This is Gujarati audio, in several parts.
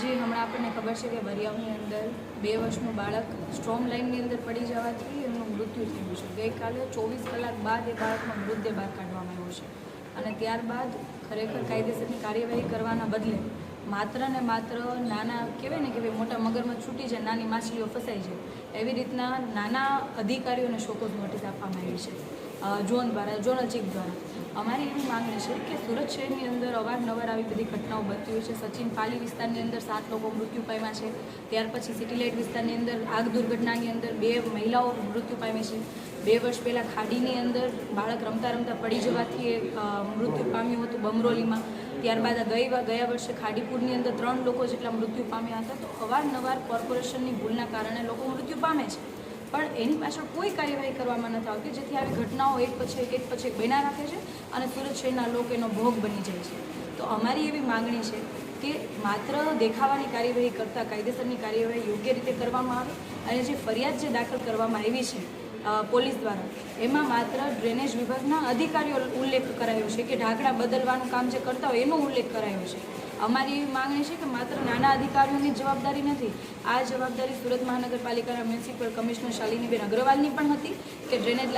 જી હમણાં આપણને ખબર છે કે બરિયાઓની અંદર બે વર્ષનું બાળક સ્ટ્રોમ લાઇનની અંદર પડી જવાથી એમનું મૃત્યુ થયું છે. ગઈકાલે ચોવીસ કલાક બાદ એ બાળકનો મૃતદેહ બહાર કાઢવામાં આવ્યો છે. અને ત્યારબાદ ખરેખર કાયદેસરની કાર્યવાહી કરવાના બદલે માત્ર ને માત્ર નાના કહેવાય ને કે ભાઈ મોટા મગરમાં છૂટી જાય, નાની માછલીઓ ફસાઈ જાય, એવી રીતના નાના અધિકારીઓને શોકોઝ નોટિસ આપવામાં આવી છે. ઝોન દ્વારા ઝોનલ ચીફ દ્વારા. અમારી એવી માગણી છે કે સુરત શહેરની અંદર અવારનવાર આવી બધી ઘટનાઓ બનતી હોય છે. સચિન પાલી વિસ્તારની અંદર સાત લોકો મૃત્યુ પામ્યા છે. ત્યાર પછી સિટી લાઇટ વિસ્તારની અંદર આગ દુર્ઘટનાની અંદર બે મહિલાઓ મૃત્યુ પામી છે. બે વર્ષ પહેલાં ખાડીની અંદર બાળક રમતા રમતા પડી જવાથી એ મૃત્યુ પામ્યું હતું બમરોલીમાં ત્યારબાદ ગઈ ગયા વર્ષે ખાડીપુરની અંદર ત્રણ લોકો જેટલા મૃત્યુ પામ્યા હતા. તો અવારનવાર કોર્પોરેશનની ભૂલના કારણે લોકો મૃત્યુ પામે છે. પણ એની પાછળ કોઈ કાર્યવાહી કરવામાં નથી આવતી, જેથી આવી ઘટનાઓ એક પછી એક પછી એક બન્યા રાખે છે અને સુરત શહેરના લોકો એનો ભોગ બની જાય છે. તો અમારી એવી માંગણી છે કે માત્ર દેખાવાની કાર્યવાહી કરતાં કાયદેસરની કાર્યવાહી યોગ્ય રીતે કરવામાં આવે અને જે ફરિયાદ જે દાખલ કરવામાં આવી છે પોલીસ દ્વારા, એમાં માત્ર ડ્રેનેજ વિભાગના અધિકારીઓ ઉલ્લેખ કરાયો છે કે ઢાંકણા બદલવાનું કામ જે કરતા હોય એનો ઉલ્લેખ કરાયો છે. અમારી એવી માંગણી છે કે માત્ર નાના અધિકારીઓની જવાબદારી નથી. આ જવાબદારી સુરત મહાનગરપાલિકાના મ્યુનિસિપલ કમિશનર શાલિનીબેન અગ્રવાલની પણ હતી કે ડ્રેનેજ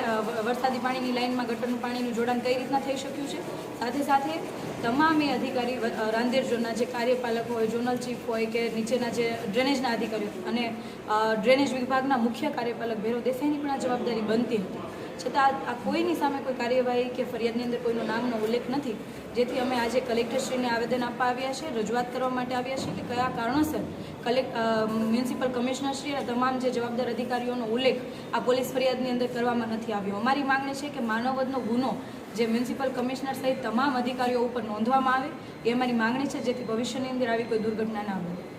વરસાદી પાણીની લાઇનમાં ગટરનું પાણીનું જોડાણ કઈ રીતના થઈ શક્યું છે? સાથે સાથે તમામ એ અધિકારી રાંદેર ઝોનના જે કાર્યપાલક હોય, ઝોનલ ચીફ હોય કે નીચેના જે ડ્રેનેજના અધિકારીઓ અને ડ્રેનેજ વિભાગના મુખ્ય કાર્યપાલક ભેરો દેસાઈની પણ આ જવાબદારી બનતી હતી. છતાં આ- કોઈની સામે કોઈ કાર્યવાહી કે ફરિયાદની અંદર કોઈનો નામનો ઉલ્લેખ નથી, જેથી અમે આજે કલેક્ટરશ્રીને આવેદન આપવા આવ્યા છે રજૂઆત કરવા માટે આવ્યા છીએ કે કયા કારણોસર કલેક્ટ મ્યુનિસિપલ કમિશનરશ્રી અને તમામ જે જવાબદાર અધિકારીઓનો ઉલ્લેખ આ પોલીસ ફરિયાદની અંદર કરવામાં નથી આવ્યો. અમારી માંગણી છે કે માનવવધનો ગુનો જે મ્યુનિસિપલ કમિશનર સહિત તમામ અધિકારીઓ ઉપર નોંધવામાં આવે, એ અમારી માંગણી છે જેથી ભવિષ્યની અંદર આવી કોઈ દુર્ઘટના ના બને.